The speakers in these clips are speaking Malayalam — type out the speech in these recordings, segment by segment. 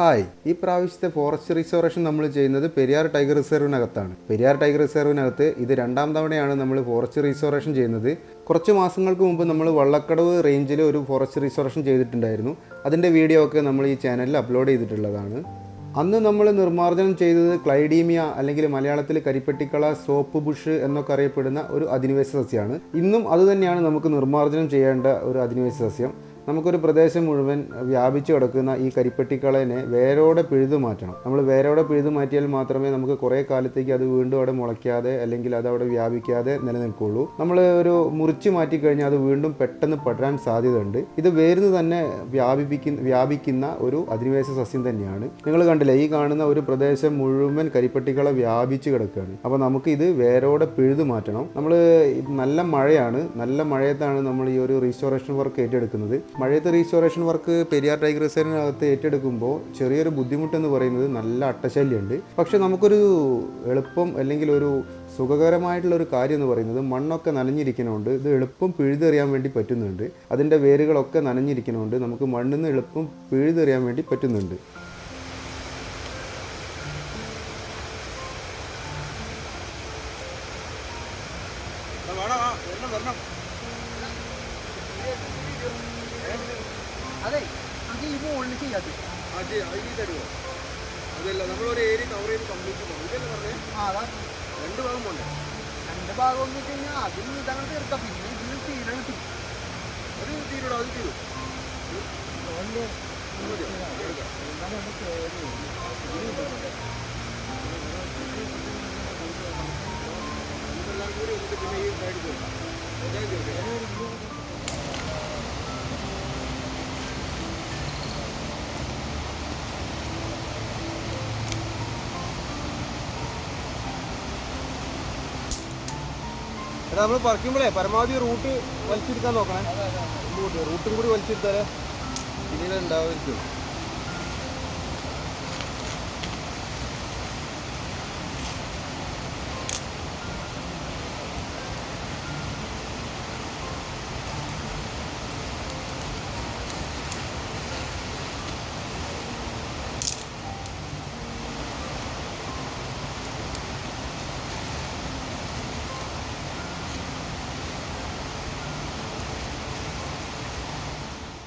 ഹായ്. ഈ പ്രാവശ്യത്തെ ഫോറസ്റ്റ് റിസർവേഷൻ നമ്മൾ ചെയ്യുന്നത് പെരിയാർ ടൈഗർ റിസർവിനകത്താണ്. പെരിയാർ ടൈഗർ റിസർവിനകത്ത് ഇത് രണ്ടാം തവണയാണ് നമ്മൾ ഫോറസ്റ്റ് റിസർവേഷൻ ചെയ്യുന്നത്. കുറച്ച് മാസങ്ങൾക്ക് മുമ്പ് നമ്മൾ വള്ളക്കടവ് റേഞ്ചിൽ ഒരു ഫോറസ്റ്റ് റിസർവേഷൻ ചെയ്തിട്ടുണ്ടായിരുന്നു. അതിന്റെ വീഡിയോ ഒക്കെ നമ്മൾ ഈ ചാനലിൽ അപ്ലോഡ് ചെയ്തിട്ടുള്ളതാണ്. അന്ന് നമ്മൾ നിർമ്മാർജനം ചെയ്തത് ക്ലൈഡീമിയ അല്ലെങ്കിൽ മലയാളത്തിൽ കരിപ്പെട്ടിക്കള സോപ്പ് ബുഷ് എന്നൊക്കെ അറിയപ്പെടുന്ന ഒരു അധിനിവേശ സസ്യമാണ് ഇന്നും അതുതന്നെയാണ് നമുക്ക് നിർമ്മാർജനം ചെയ്യേണ്ട ഒരു അധിനിവേശ സസ്യം. നമുക്കൊരു പ്രദേശം മുഴുവൻ വ്യാപിച്ചു കിടക്കുന്ന ഈ കരിപ്പെട്ടിക്കളനെ വേരോടെ പിഴുതു മാറ്റണം. നമ്മൾ വേരോടെ പിഴുതു മാറ്റിയാൽ മാത്രമേ നമുക്ക് കുറേ കാലത്തേക്ക് അത് വീണ്ടും അവിടെ മുളയ്ക്കാതെ അല്ലെങ്കിൽ അത് അവിടെ വ്യാപിക്കാതെ നിലനിൽക്കുള്ളൂ. നമ്മൾ ഒരു മുറിച്ച് മാറ്റി കഴിഞ്ഞാൽ അത് വീണ്ടും പെട്ടെന്ന് പടരാൻ സാധ്യതയുണ്ട്. ഇത് വേരുന്ന് തന്നെ വ്യാപിപ്പിക്കുന്ന വ്യാപിക്കുന്ന ഒരു അധിനിവേശ സസ്യം തന്നെയാണ്. നിങ്ങൾ കണ്ടില്ലേ ഈ കാണുന്ന ഒരു പ്രദേശം മുഴുവൻ കരിപ്പെട്ടിക്കളെ വ്യാപിച്ച് കിടക്കുകയാണ്. അപ്പോൾ നമുക്ക് ഇത് വേരോടെ പിഴുതു മാറ്റണം. നമ്മൾ നല്ല മഴയാണ് നല്ല മഴയത്താണ് നമ്മൾ ഈ ഒരു റീസ്റ്റോറേഷൻ വർക്ക് ഏറ്റെടുക്കുന്നത്. മഴയത്ത് റീസ്റ്റോറേഷൻ വർക്ക് പെരിയാർ ടൈഗർ റിസർവിനകത്ത് ഏറ്റെടുക്കുമ്പോൾ ചെറിയൊരു ബുദ്ധിമുട്ടെന്ന് പറയുന്നത് നല്ല അട്ടശല്യമുണ്ട്. പക്ഷേ നമുക്കൊരു എളുപ്പം അല്ലെങ്കിൽ ഒരു സുഖകരമായിട്ടുള്ള ഒരു കാര്യം എന്ന് പറയുന്നത് മണ്ണൊക്കെ നനഞ്ഞിരിക്കണമുണ്ട് ഇത് എളുപ്പം പിഴുതെറിയാൻ വേണ്ടി പറ്റുന്നുണ്ട്. അതിന്റെ വേരുകളൊക്കെ നനഞ്ഞിരിക്കണമുണ്ട് നമുക്ക് മണ്ണിൽ നിന്ന് എളുപ്പം പിഴുതെറിയാൻ വേണ്ടി പറ്റുന്നുണ്ട്. അതെ നമുക്ക് ഈ മുകളിൽ ചെയ്യാതെ അതല്ല നമ്മളൊരു ഏരിയ കവർ ചെയ്ത് കംപ്ലീറ്റ് ഇതല്ലേ പറഞ്ഞേ? ആ അതാ. രണ്ട് ഭാഗം പോണ്ടേ? രണ്ട് ഭാഗം എന്ന് വെച്ച് കഴിഞ്ഞാൽ അതിൽ ഇതങ്ങനെ തീർക്കാം പിന്നെ ഇതിൽ തീരെ കിട്ടും. അത് തീരുടോ അത് തീരും. എടാ നമ്മൾ പറിക്കുമ്പോഴേ പരമാവധി റൂട്ട് വലിച്ചെടുക്കാൻ നോക്കണേ. റൂട്ടും കൂടി വലിച്ചെടുത്താലേ പിന്നീട് ഉണ്ടാവുമായിരിക്കും.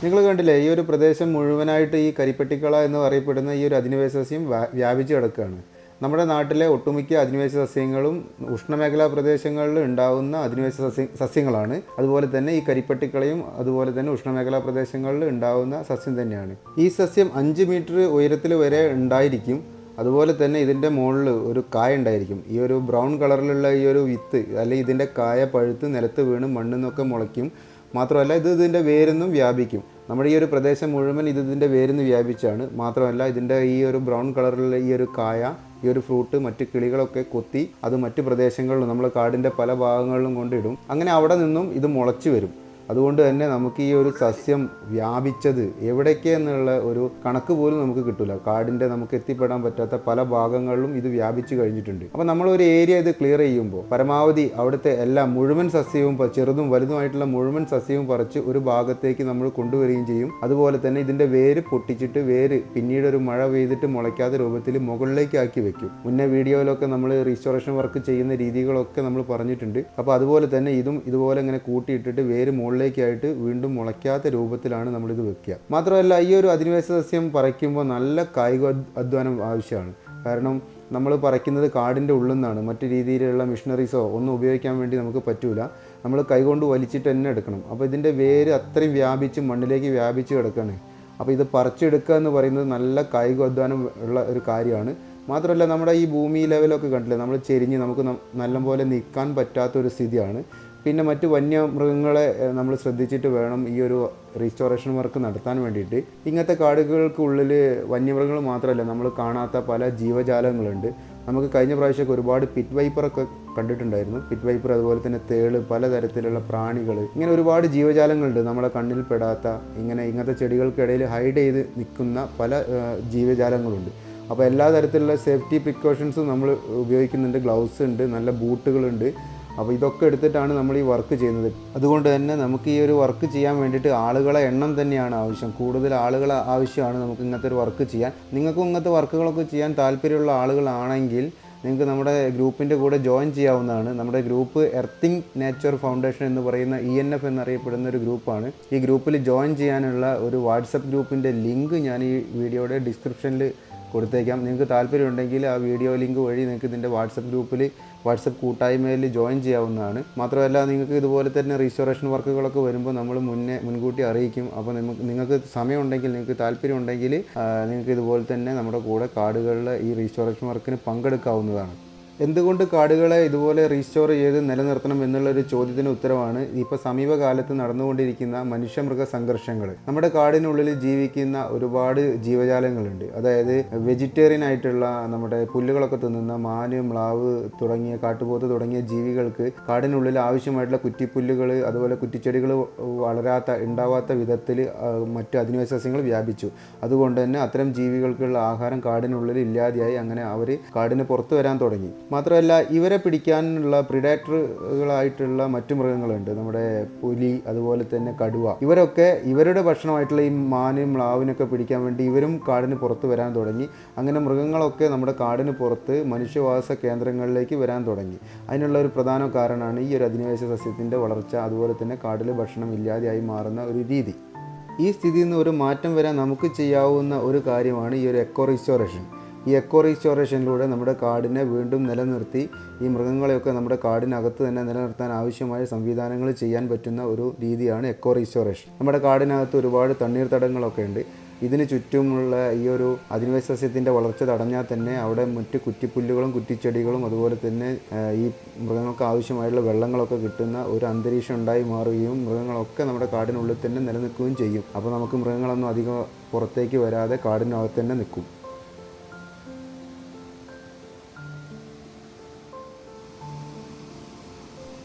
നിങ്ങൾ കണ്ടില്ലേ ഈ ഒരു പ്രദേശം മുഴുവനായിട്ട് ഈ കരിപ്പെട്ടിക്കള എന്ന് പറയപ്പെടുന്ന ഈ ഒരു അധിനിവേശ സസ്യം വ്യാ- വ്യാപിച്ചു കിടക്കുകയാണ്. നമ്മുടെ നാട്ടിലെ ഒട്ടുമിക്ക അധിനിവേശ സസ്യങ്ങളും ഉഷ്ണമേഖലാ പ്രദേശങ്ങളിൽ ഉണ്ടാകുന്ന അധിനിവേശ സസ്യ സസ്യങ്ങളാണ്. അതുപോലെ തന്നെ ഈ കരിപ്പെട്ടിക്കളയും അതുപോലെ തന്നെ ഉഷ്ണമേഖലാ പ്രദേശങ്ങളിൽ ഉണ്ടാകുന്ന സസ്യം തന്നെയാണ്. ഈ സസ്യം അഞ്ച് മീറ്റർ ഉയരത്തിൽ വരെ ഉണ്ടായിരിക്കും. അതുപോലെ തന്നെ ഇതിന്റെ മുകളിൽ ഒരു കായ ഉണ്ടായിരിക്കും. ഈ ഒരു ബ്രൗൺ കളറിലുള്ള ഈ ഒരു വിത്ത് അല്ലെങ്കിൽ ഇതിന്റെ കായ പഴുത്ത് നിലത്ത് വീണ് മണ്ണിൽ നിന്നൊക്കെ മുളയ്ക്കും. മാത്രമല്ല ഇത് ഇതിന്റെ വേരൊന്നും വ്യാപിക്കും. നമ്മുടെ ഈ ഒരു പ്രദേശം മുഴുവൻ ഇത് ഇതിന്റെ വേരിന്ന് വ്യാപിച്ചാണ്. മാത്രമല്ല ഇതിന്റെ ഈ ഒരു ബ്രൗൺ കളറിലുള്ള ഈ ഒരു കായ ഈ ഒരു ഫ്രൂട്ട് മറ്റ് കിളികളൊക്കെ കൊത്തി അത് മറ്റ് പ്രദേശങ്ങളിലും നമ്മൾ കാടിന്റെ പല ഭാഗങ്ങളിലും കൊണ്ടിടും. അങ്ങനെ അവിടെ നിന്നും ഇത് മുളച്ചു വരും. അതുകൊണ്ട് തന്നെ നമുക്ക് ഈ ഒരു സസ്യം വ്യാപിച്ചത് എവിടേക്ക് എന്നുള്ള ഒരു കണക്ക് പോലും നമുക്ക് കിട്ടില്ല കാടിന്റെ നമുക്ക് എത്തിപ്പെടാൻ പറ്റാത്ത പല ഭാഗങ്ങളിലും ഇത് വ്യാപിച്ചു കഴിഞ്ഞിട്ടുണ്ട്. അപ്പോൾ നമ്മൾ ഒരു ഏരിയ ഇത് ക്ലിയർ ചെയ്യുമ്പോൾ പരമാവധി അവിടുത്തെ എല്ലാ മുഴുവൻ സസ്യവും ചെറുതും വലുതുമായിട്ടുള്ള മുഴുവൻ സസ്യവും പറിച്ച് ഒരു ഭാഗത്തേക്ക് നമ്മൾ കൊണ്ടുവരികയും ചെയ്യും. അതുപോലെ തന്നെ ഇതിന്റെ വേര് പൊട്ടിച്ചിട്ട് വേര് പിന്നീട് ഒരു മഴ പെയ്തിട്ട് മുളയ്ക്കാത്ത രൂപത്തിൽ മുകളിലേക്ക് ആക്കി വെക്കും. മുന്നേ വീഡിയോയിലൊക്കെ നമ്മൾ റീസ്റ്റോറേഷൻ വർക്ക് ചെയ്യുന്ന രീതികളൊക്കെ നമ്മൾ പറഞ്ഞിട്ടുണ്ട്. അപ്പോൾ അതുപോലെ തന്നെ ഇതും ഇതുപോലെ ഇങ്ങനെ കൂട്ടിയിട്ടിട്ട് വേര് മുകളിലേക്കായിട്ട് വീണ്ടും മുളയ്ക്കാത്ത രൂപത്തിലാണ് നമ്മളിത് വെക്കുക. മാത്രമല്ല ഈ ഒരു അധിനിവേശ സസ്യം പറിക്കുമ്പോൾ നല്ല കായിക അധ്വാനം ആവശ്യമാണ്. കാരണം നമ്മൾ പറിക്കുന്നത് കാടിന്റെ ഉള്ളിൽ നിന്നാണ് മറ്റു രീതിയിലുള്ള മിഷനറീസോ ഒന്നും ഉപയോഗിക്കാൻ വേണ്ടി നമുക്ക് പറ്റൂല. നമ്മൾ കൈകൊണ്ട് വലിച്ചിട്ട് തന്നെ എടുക്കണം. അപ്പോൾ ഇതിന്റെ വേര് അത്രയും വ്യാപിച്ച് മണ്ണിലേക്ക് വ്യാപിച്ച് കിടക്കുകയാണ്. അപ്പോൾ ഇത് പറിച്ചെടുക്കുക എന്ന് പറയുന്നത് നല്ല കായികാധ്വാനം ഉള്ള ഒരു കാര്യമാണ്. മാത്രമല്ല നമ്മുടെ ഈ ഭൂമി ലെവലൊക്കെ കണ്ടില്ലേ? നമ്മൾ ചെരിഞ്ഞ് നമുക്ക് നല്ലപോലെ നിൽക്കാൻ പറ്റാത്ത ഒരു സ്ഥിതിയാണ്. പിന്നെ മറ്റ് വന്യമൃഗങ്ങളെ നമ്മൾ ശ്രദ്ധിച്ചിട്ട് വേണം ഈ ഒരു റീസ്റ്റോറേഷൻ വർക്ക് നടത്താൻ വേണ്ടിയിട്ട്. ഇങ്ങനത്തെ കാടുകൾക്കുള്ളിൽ വന്യമൃഗങ്ങൾ മാത്രമല്ല നമ്മൾ കാണാത്ത പല ജീവജാലങ്ങളുണ്ട്. നമുക്ക് കഴിഞ്ഞ പ്രാവശ്യമൊക്കെ ഒരുപാട് പിറ്റ് വൈപ്പറൊക്കെ കണ്ടിട്ടുണ്ടായിരുന്നു. പിറ്റ് വൈപ്പർ അതുപോലെ തന്നെ തേൾ പലതരത്തിലുള്ള പ്രാണികൾ ഇങ്ങനെ ഒരുപാട് ജീവജാലങ്ങളുണ്ട്. നമ്മളെ കണ്ണിൽ പെടാത്ത ഇങ്ങനെ ഇങ്ങനത്തെ ചെടികൾക്കിടയിൽ ഹൈഡ് ചെയ്ത് നിൽക്കുന്ന പല ജീവജാലങ്ങളുണ്ട്. അപ്പോൾ എല്ലാ തരത്തിലുള്ള സേഫ്റ്റി പ്രിക്കോഷൻസും നമ്മൾ ഉപയോഗിക്കുന്നുണ്ട്. ഗ്ലൗസ് ഉണ്ട് നല്ല ബൂട്ടുകളുണ്ട്. അപ്പോൾ ഇതൊക്കെ എടുത്തിട്ടാണ് നമ്മൾ ഈ വർക്ക് ചെയ്യുന്നത്. അതുകൊണ്ട് തന്നെ നമുക്ക് ഈ ഒരു വർക്ക് ചെയ്യാൻ വേണ്ടിയിട്ട് ആളുകളെ എണ്ണം തന്നെയാണ് ആവശ്യം. കൂടുതൽ ആളുകളെ ആവശ്യമാണ് നമുക്ക് ഇങ്ങനത്തെ ഒരു വർക്ക് ചെയ്യാൻ. നിങ്ങൾക്കും ഇങ്ങനത്തെ വർക്കുകളൊക്കെ ചെയ്യാൻ താല്പര്യമുള്ള ആളുകളാണെങ്കിൽ നിങ്ങൾക്ക് നമ്മുടെ ഗ്രൂപ്പിന്റെ കൂടെ ജോയിൻ ചെയ്യാവുന്നതാണ്. നമ്മുടെ ഗ്രൂപ്പ് എർത്തിങ് നേച്ചർ ഫൗണ്ടേഷൻ എന്ന് പറയുന്ന ഇ എൻ എഫ് എന്നറിയപ്പെടുന്ന ഒരു ഗ്രൂപ്പാണ്. ഈ ഗ്രൂപ്പിൽ ജോയിൻ ചെയ്യാനുള്ള ഒരു വാട്സപ്പ് ഗ്രൂപ്പിന്റെ ലിങ്ക് ഞാൻ ഈ വീഡിയോയുടെ ഡിസ്ക്രിപ്ഷനിൽ കൊടുത്തേക്കാം. നിങ്ങൾക്ക് താല്പര്യമുണ്ടെങ്കിൽ ആ വീഡിയോ ലിങ്ക് വഴി നിങ്ങൾക്ക് ഇതിന്റെ വാട്സപ്പ് ഗ്രൂപ്പിൽ വാട്സപ്പ് കൂട്ടായ്മയിൽ ജോയിൻ ചെയ്യാവുന്നതാണ്. മാത്രമല്ല നിങ്ങൾക്ക് ഇതുപോലെ തന്നെ റീസ്റ്റോറേഷൻ വർക്കുകളൊക്കെ വരുമ്പോൾ നമ്മൾ മുന്നേ മുൻകൂട്ടി അറിയിക്കും. അപ്പോൾ നിങ്ങൾക്ക് നിങ്ങൾക്ക് സമയമുണ്ടെങ്കിൽ നിങ്ങൾക്ക് താല്പര്യമുണ്ടെങ്കിൽ നിങ്ങൾക്ക് ഇതുപോലെ തന്നെ നമ്മുടെ കൂടെ കാർഡുകളിൽ ഈ റീസ്റ്റോറേഷൻ വർക്കിന് പങ്കെടുക്കാവുന്നതാണ്. എന്തുകൊണ്ട് കാടുകളെ ഇതുപോലെ റീസ്റ്റോർ ചെയ്ത് നിലനിർത്തണം എന്നുള്ളൊരു ചോദ്യത്തിന് ഉത്തരവാണ് ഇപ്പോൾ സമീപകാലത്ത് നടന്നുകൊണ്ടിരിക്കുന്ന മനുഷ്യമൃഗ സംഘർഷങ്ങൾ നമ്മുടെ കാടിനുള്ളിൽ ജീവിക്കുന്ന ഒരുപാട് ജീവജാലങ്ങളുണ്ട്. അതായത് വെജിറ്റേറിയൻ ആയിട്ടുള്ള നമ്മുടെ പുല്ലുകളൊക്കെ തിന്നുന്ന മാന് മ്ലാവ് തുടങ്ങിയ കാട്ടുപോത്ത് തുടങ്ങിയ ജീവികൾക്ക് കാടിനുള്ളിൽ ആവശ്യമായിട്ടുള്ള കുറ്റിപ്പുല്ലുകൾ അതുപോലെ കുറ്റിച്ചെടികൾ വളരാത്ത ഉണ്ടാവാത്ത വിധത്തിൽ മറ്റു അധിനിവേശ സസ്യങ്ങൾ വ്യാപിച്ചു. അതുകൊണ്ട് തന്നെ അത്തരം ജീവികൾക്കുള്ള ആഹാരം കാടിനുള്ളിൽ ഇല്ലാതെയായി അങ്ങനെ അവർ കാടിന് പുറത്തു വരാൻ തുടങ്ങി. മാത്രമല്ല ഇവരെ പിടിക്കാനുള്ള പ്രിഡേറ്ററുകളായിട്ടുള്ള മറ്റു മൃഗങ്ങളുണ്ട്. നമ്മുടെ പുലി അതുപോലെ തന്നെ കടുവ. ഇവരൊക്കെ ഇവരുടെ ഭക്ഷണമായിട്ടുള്ള ഈ മാനും മ്ലാവിനൊക്കെ പിടിക്കാൻ വേണ്ടി ഇവരും കാടിന് പുറത്ത് വരാൻ തുടങ്ങി. അങ്ങനെ മൃഗങ്ങളൊക്കെ നമ്മുടെ കാടിന് പുറത്ത് മനുഷ്യവാസ കേന്ദ്രങ്ങളിലേക്ക് വരാൻ തുടങ്ങി. അതിനുള്ള ഒരു പ്രധാന കാരണമാണ് ഈ ഒരു അധിനിവേശ സസ്യത്തിന്റെ വളർച്ച അതുപോലെ തന്നെ കാടിൽ ഭക്ഷണം ഇല്ലാതെയായി മാറുന്ന ഒരു രീതി. ഈ സ്ഥിതിയിൽ നിന്ന് ഒരു മാറ്റം വരാൻ നമുക്ക് ചെയ്യാവുന്ന ഒരു കാര്യമാണ് ഈ ഒരു എക്കോ റീസ്റ്റോറേഷൻ ഈ എക്കോ റീസ്റ്റോറേഷനിലൂടെ നമ്മുടെ കാടിനെ വീണ്ടും നിലനിർത്തി ഈ മൃഗങ്ങളെയൊക്കെ നമ്മുടെ കാടിനകത്ത് തന്നെ നിലനിർത്താൻ ആവശ്യമായ സംവിധാനങ്ങൾ ചെയ്യാൻ പറ്റുന്ന ഒരു രീതിയാണ് എക്കോ റീസ്റ്റോറേഷൻ നമ്മുടെ കാടിനകത്ത് ഒരുപാട് തണ്ണീർത്തടങ്ങളൊക്കെ ഉണ്ട്. ഇതിന് ചുറ്റുമുള്ള ഈ ഒരു അധിനിവേശ സസ്യത്തിന്റെ വളർച്ച തടഞ്ഞാൽ തന്നെ അവിടെ മറ്റ് കുറ്റിപ്പുല്ലുകളും കുറ്റിച്ചെടികളും അതുപോലെ തന്നെ ഈ മൃഗങ്ങൾക്ക് ആവശ്യമായുള്ള വെള്ളങ്ങളൊക്കെ കിട്ടുന്ന ഒരു അന്തരീക്ഷം ഉണ്ടായി മാറുകയും മൃഗങ്ങളൊക്കെ നമ്മുടെ കാടിനുള്ളിൽ തന്നെ നിലനിൽക്കുകയും ചെയ്യും. അപ്പോൾ നമുക്ക് മൃഗങ്ങളൊന്നും അധികം പുറത്തേക്ക് വരാതെ കാടിനകത്ത് തന്നെ നിൽക്കും.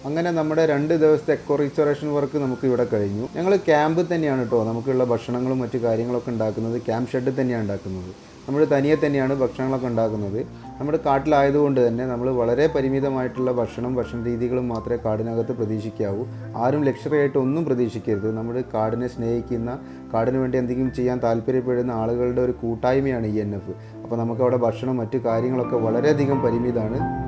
അങ്ങനെ നമ്മുടെ രണ്ട് ദിവസത്തെ എക്കോ റീസ്റ്റോറേഷൻ വർക്ക് നമുക്ക് ഇവിടെ കഴിഞ്ഞു. ഞങ്ങൾ ക്യാമ്പ് തന്നെയാണ് കേട്ടോ നമുക്കുള്ള ഭക്ഷണങ്ങളും മറ്റു കാര്യങ്ങളൊക്കെ ഉണ്ടാക്കുന്നത് ക്യാമ്പ് ഷെഡിൽ തന്നെയാണ് ഉണ്ടാക്കുന്നത്. നമ്മൾ തനിയെ തന്നെയാണ് ഭക്ഷണങ്ങളൊക്കെ ഉണ്ടാക്കുന്നത്. നമ്മുടെ കാട്ടിലായതുകൊണ്ട് തന്നെ നമ്മൾ വളരെ പരിമിതമായിട്ടുള്ള ഭക്ഷണം ഭക്ഷണ രീതികളും മാത്രമേ കാടിനകത്ത് പ്രതീക്ഷിക്കാവൂ. ആരും ലക്ഷറി ആയിട്ട് ഒന്നും പ്രതീക്ഷിക്കരുത്. നമ്മുടെ കാടിനെ സ്നേഹിക്കുന്ന കാടിന് വേണ്ടി എന്തെങ്കിലും ചെയ്യാൻ താല്പര്യപ്പെടുന്ന ആളുകളുടെ ഒരു കൂട്ടായ്മയാണ് ഇ എൻ എഫ്. അപ്പോൾ നമുക്കവിടെ ഭക്ഷണം മറ്റു കാര്യങ്ങളൊക്കെ വളരെയധികം പരിമിതമാണ്